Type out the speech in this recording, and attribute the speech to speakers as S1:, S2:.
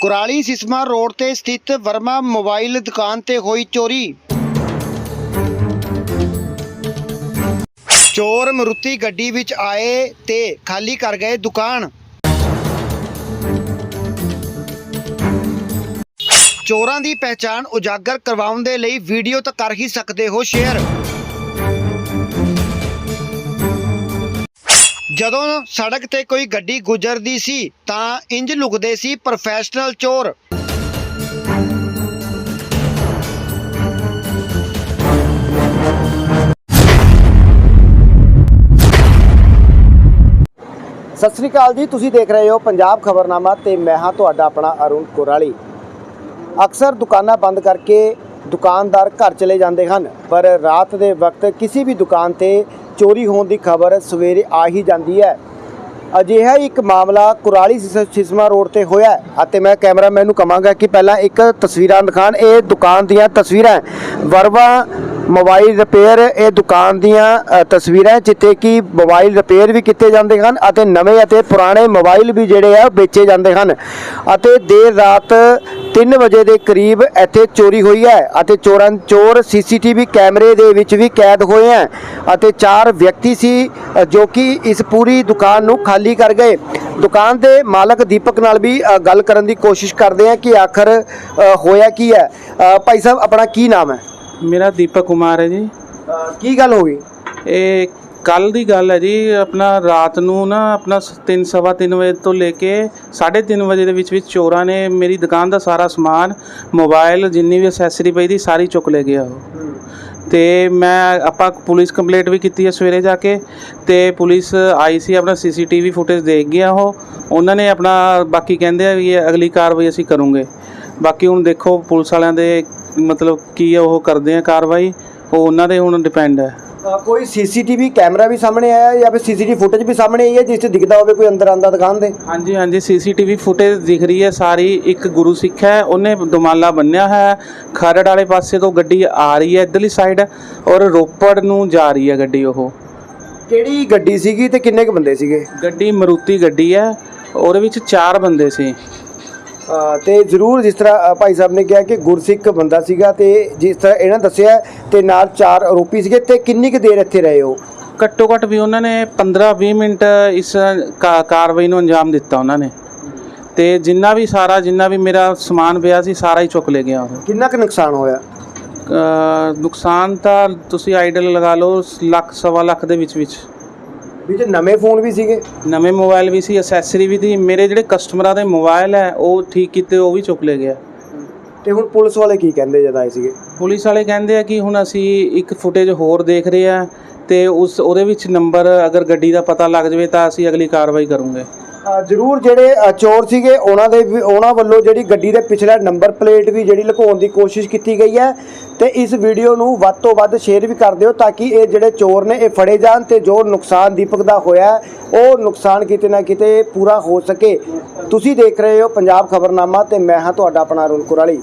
S1: Kurali Siswan road ਤੇ ਸਥਿਤ Verma mobile ਦੁਕਾਨ ਤੇ ਹੋਈ ਚੋਰੀ। ਚੋਰ ਮਰੂਤੀ ਗੱਡੀ ਵਿੱਚ ਆਏ ਤੇ ਖਾਲੀ ਕਰ ਗਏ ਦੁਕਾਨ। ਚੋਰਾਂ ਦੀ ਪਹਿਚਾਣ ਉਜਾਗਰ ਕਰਵਾਉਣ ਦੇ ਲਈ ਵੀਡੀਓ ਤਾਂ ਕਰ ਹੀ ਸਕਦੇ ਹੋ ਸ਼ੇਅਰ। ਜਦੋਂ ਸੜਕ ਤੇ ਕੋਈ ਗੱਡੀ ਗੁਜ਼ਰਦੀ ਸੀ, ਤਾਂ ਇੰਜ ਲੁਕਦੇ ਸੀ ਪ੍ਰੋਫੈਸ਼ਨਲ ਚੋਰ। ਸਤਿ ਸ੍ਰੀ ਅਕਾਲ ਜੀ, ਤੁਸੀਂ ਦੇਖ ਰਹੇ ਹੋ ਪੰਜਾਬ ਖਬਰਨਾਮਾ ਤੇ ਮੈਂ ਹਾਂ ਤੁਹਾਡਾ ਆਪਣਾ ਅਰੁਣ ਕੋਰਾਲੀ। ਅਕਸਰ ਦੁਕਾਨਾਂ ਬੰਦ ਕਰਕੇ ਦੁਕਾਨਦਾਰ ਘਰ ਚਲੇ ਜਾਂਦੇ ਹਨ। ਪਰ ਰਾਤ ਦੇ ਵਕਤ ਕਿਸੇ ਵੀ ਦੁਕਾਨ ਤੇ ਚੋਰੀ ਹੋਣ ਦੀ ਖਬਰ ਸਵੇਰੇ ਆ ਹੀ ਜਾਂਦੀ ਹੈ। ਅਜਿਹਾ ਹੀ ਇੱਕ ਮਾਮਲਾ ਕੁਰਾਲੀ ਸਿਸ- ਸਿਸਮਾ ਰੋਡ ਤੇ ਹੋਇਆ ਅਤੇ ਮੈਂ ਕੈਮਰਾਮੈਨ ਨੂੰ ਕਹਾਂਗਾ ਕਿ ਪਹਿਲਾਂ ਇੱਕ ਤਸਵੀਰਾਂ ਦਿਖਾਣ। ਇਹ ਦੁਕਾਨ ਦੀਆਂ ਤਸਵੀਰਾਂ ਵਰਵਾ ਮੋਬਾਈਲ ਰਿਪੇਅਰ ਇਹ ਦੁਕਾਨ ਦੀਆਂ ਤਸਵੀਰਾਂ ਜਿੱਥੇ ਕਿ ਮੋਬਾਈਲ ਰਿਪੇਅਰ ਵੀ ਕੀਤੇ ਜਾਂਦੇ ਹਨ ਅਤੇ ਨਵੇਂ ਅਤੇ ਪੁਰਾਣੇ ਮੋਬਾਈਲ ਵੀ ਜਿਹੜੇ ਆ, ਵੇਚੇ ਜਾਂਦੇ ਹਨ। ਅਤੇ ਦੇਰ ਰਾਤ 3 ਵਜੇ ਦੇ ਕਰੀਬ ਇੱਥੇ ਚੋਰੀ ਹੋਈ ਹੈ ਅਤੇ ਚੋਰਾਂ ਚੋਰ ਸੀਸੀਟੀਵੀ ਕੈਮਰੇ ਦੇ ਵਿੱਚ ਵੀ ਕੈਦ ਹੋਏ ਹੈ ਅਤੇ ਚਾਰ ਵਿਅਕਤੀ ਸੀ ਜੋ ਕਿ ਇਸ ਪੂਰੀ ਦੁਕਾਨ ਨੂੰ ਖਾਲੀ ਕਰ ਗਏ। ਦੁਕਾਨ ਦੇ ਮਾਲਕ ਦੀਪਕ ਨਾਲ ਵੀ ਗੱਲ ਕਰਨ ਦੀ ਕੋਸ਼ਿਸ਼ ਕਰਦੇ ਆ ਕਿ ਆਖਰ ਹੋਇਆ ਕੀ ਹੈ। ਭਾਈ ਸਾਹਿਬ, ਆਪਣਾ ਕੀ ਨਾਮ ਹੈ?
S2: ਮੇਰਾ ਦੀਪਕ ਕੁਮਾਰ ਹੈ ਜੀ।
S1: ਕੀ ਗੱਲ ਹੋ ਗਈ?
S2: ਇਹ ਕੱਲ ਦੀ ਗੱਲ ਹੈ ਜੀ ਆਪਣਾ ਰਾਤ ਨੂੰ ਨਾ ਆਪਣਾ 3 ਸਵਾ 3 ਵਜੇ ਤੋਂ ਲੈ ਕੇ 3:30 ਵਜੇ ਦੇ ਵਿੱਚ ਵਿੱਚ ਚੋਰਾਂ ਨੇ ਮੇਰੀ ਦੁਕਾਨ ਦਾ ਸਾਰਾ ਸਮਾਨ ਮੋਬਾਈਲ ਜਿੰਨੀ ਵੀ ਅਸੈਸਰੀ ਪਈ ਦੀ ਸਾਰੀ ਚੁੱਕ ਲੈ ਗਿਆ ਉਹ। ਤੇ ਮੈਂ ਆਪਾਂ ਪੁਲਿਸ ਕੰਪਲੇਂਟ ਵੀ ਕੀਤੀ ਹੈ ਸਵੇਰੇ ਜਾ ਕੇ ਤੇ ਪੁਲਿਸ ਆਈ ਸੀ ਆਪਣਾ ਸੀਸੀਟੀਵੀ ਫੁਟੇਜ ਦੇਖ ਗਿਆ ਉਹ। ਉਹਨਾਂ ਨੇ ਆਪਣਾ ਬਾਕੀ ਕਹਿੰਦੇ ਆ ਵੀ ਇਹ ਅਗਲੀ ਕਾਰਵਾਈ ਅਸੀਂ ਕਰੂੰਗੇ। ਬਾਕੀ ਹੁਣ ਦੇਖੋ ਪੁਲਿਸ ਵਾਲਿਆਂ ਦੇ ਮਤਲਬ ਕੀ ਉਹ ਕਰਦੇ ਆ ਕਾਰਵਾਈ? ਉਹ ਉਹਨਾਂ ਦੇ ਹੁਣ ਡਿਪੈਂਡ ਹੈ
S1: ਅ, ਕੋਈ ਸੀਸੀਟੀਵੀ ਕੈਮਰਾ ਵੀ ਸਾਹਮਣੇ ਆਇਆ ਜਾਂ ਫਿਰ ਸੀਸੀਟੀਵੀ ਫੁਟੇਜ ਵੀ ਸਾਹਮਣੇ ਆਈ ਹੈ ਜਿਸ 'ਚ ਦਿਖਦਾ ਹੋਵੇ ਕੋਈ ਅੰਦਰ ਆਂਦਾ ਦੁਕਾਨ ਦੇ
S2: ਹਾਂਜੀ ਹਾਂਜੀ ਸੀਸੀਟੀਵੀ ਫੁਟੇਜ ਦਿਖ ਰਹੀ ਹੈ। ਸਾਰੀ ਇੱਕ ਗੁਰੂ ਸਿੱਖ ਹੈ ਉਹਨੇ ਦੁਮਾਲਾ ਬੰਨਿਆ ਹੈ। ਖਰੜ ਵਾਲੇ ਪਾਸੇ ਤੋਂ ਗੱਡੀ ਆ ਰਹੀ ਹੈ ਇਧਰਲੀ ਸਾਈਡ ਔਰ ਰੋਪੜ ਨੂੰ ਜਾ ਰਹੀ ਹੈ ਗੱਡੀ ਉਹ।
S1: ਕਿਹੜੀ ਗੱਡੀ ਸੀਗੀ ਤੇ ਕਿੰਨੇ ਕੁ ਬੰਦੇ ਸੀਗੇ?
S2: ਗੱਡੀ ਮਰੂਤੀ ਗੱਡੀ ਹੈ ਉਹਦੇ ਵਿੱਚ ਚਾਰ ਬੰਦੇ ਸੀ।
S1: ਤੇ ਜ਼ਰੂਰ ਜਿਸ ਤਰ੍ਹਾਂ ਭਾਈ ਸਾਹਿਬ ਨੇ ਕਿਹਾ ਕਿ ਗੁਰਸਿੱਖ ਬੰਦਾ ਸੀਗਾ ਤੇ ਜਿਸ ਤਰ੍ਹਾਂ ਇਹਨਾਂ ਦੱਸਿਆ ਤੇ ਨਾਲ ਚਾਰ ਆਰੋਪੀ ਸੀਗੇ ਤੇ ਕਿੰਨੀ ਕੁ ਦੇਰ ਇੱਥੇ ਰਹੇ ਹੋ
S2: ਘੱਟੋ ਘੱਟ ਵੀ ਉਹਨਾਂ ਨੇ 15-20 ਮਿੰਟ ਇਸ ਕਾਰਵਾਈ ਨੂੰ ਅੰਜਾਮ ਦਿੱਤਾ ਉਹਨਾਂ ਨੇ। ਤੇ ਜਿੰਨਾ ਵੀ ਸਾਰਾ ਜਿੰਨਾ ਵੀ ਮੇਰਾ ਸਮਾਨ ਪਿਆ ਸੀ ਸਾਰਾ ਹੀ ਚੁੱਕ ਲੈ ਗਿਆ ਉਹ।
S1: ਕਿੰਨਾ ਕੁ ਨੁਕਸਾਨ ਹੋਇਆ?
S2: ਨੁਕਸਾਨ ਤਾਂ ਤੁਸੀਂ ਆਈਡਲ ਲਗਾ ਲਓ ਲੱਖ ਸਵਾ ਲੱਖ ਦੇ ਵਿੱਚ ਵਿੱਚ
S1: ਵਿੱਚ ਨਵੇਂ ਫੋਨ ਵੀ ਸੀਗੇ?
S2: ਨਵੇਂ ਮੋਬਾਈਲ ਵੀ ਸੀ ਅਸੈਸਰੀ ਵੀ ਸੀ। ਮੇਰੇ ਜਿਹੜੇ ਕਸਟਮਰਾਂ ਦੇ ਮੋਬਾਈਲ ਹੈ ਉਹ ਠੀਕ ਕੀਤੇ ਉਹ ਵੀ ਚੁੱਕ ਲੈ ਗਿਆ
S1: ਤੇ ਹੁਣ ਪੁਲਿਸ ਵਾਲੇ ਕੀ ਕਹਿੰਦੇ ਜਦ ਆਏ ਸੀਗੇ?
S2: ਪੁਲਿਸ ਵਾਲੇ ਕਹਿੰਦੇ ਆ ਕਿ ਹੁਣ ਅਸੀਂ ਇੱਕ ਫੁਟੇਜ ਹੋਰ ਦੇਖ ਰਹੇ ਆ ਤੇ ਉਸ ਉਹਦੇ ਵਿੱਚ ਨੰਬਰ ਅਗਰ ਗੱਡੀ ਦਾ ਪਤਾ ਲੱਗ ਜਾਵੇ ਤਾਂ ਅਸੀਂ ਅਗਲੀ ਕਾਰਵਾਈ ਕਰੂੰਗੇ।
S1: ਜ਼ਰੂਰ ਜਿਹੜੇ ਅ, ਚੋਰ ਸੀਗੇ ਉਹਨਾਂ ਦੇ ਵੀ- ਉਹਨਾਂ ਵੱਲੋਂ ਜਿਹੜੀ ਗੱਡੀ ਦੇ ਪਿਛਲਾ ਨੰਬਰ ਪਲੇਟ ਵੀ ਜਿਹੜੀ ਲੁਕਾਉਣ ਦੀ ਕੋਸ਼ਿਸ਼ ਕੀਤੀ ਗਈ ਹੈ। ਤੇ ਇਸ ਵੀਡੀਓ ਨੂੰ ਵੱਧ ਤੋਂ ਵੱਧ ਸ਼ੇਅਰ ਵੀ ਕਰ ਦਿਓ ਤਾਂ ਕਿ ਇਹ ਜਿਹੜੇ ਚੋਰ ਨੇ ਇਹ ਫੜੇ ਜਾਣ ਤੇ ਜੋ ਨੁਕਸਾਨ ਦੀਪਕ ਦਾ ਹੋਇਆ ਹੈ, ਉਹ ਨੁਕਸਾਨ ਕਿਤੇ ਨਾ ਕਿਤੇ ਪੂਰਾ ਹੋ ਸਕੇ। ਤੁਸੀਂ ਦੇਖ ਰਹੇ ਹੋ ਪੰਜਾਬ ਖਬਰਨਾਮਾ ਤੇ ਮੈਂ ਹਾਂ ਤੁਹਾਡਾ ਆਪਣਾ ਅਰੁਣ ਕੁਰਾਲੀ।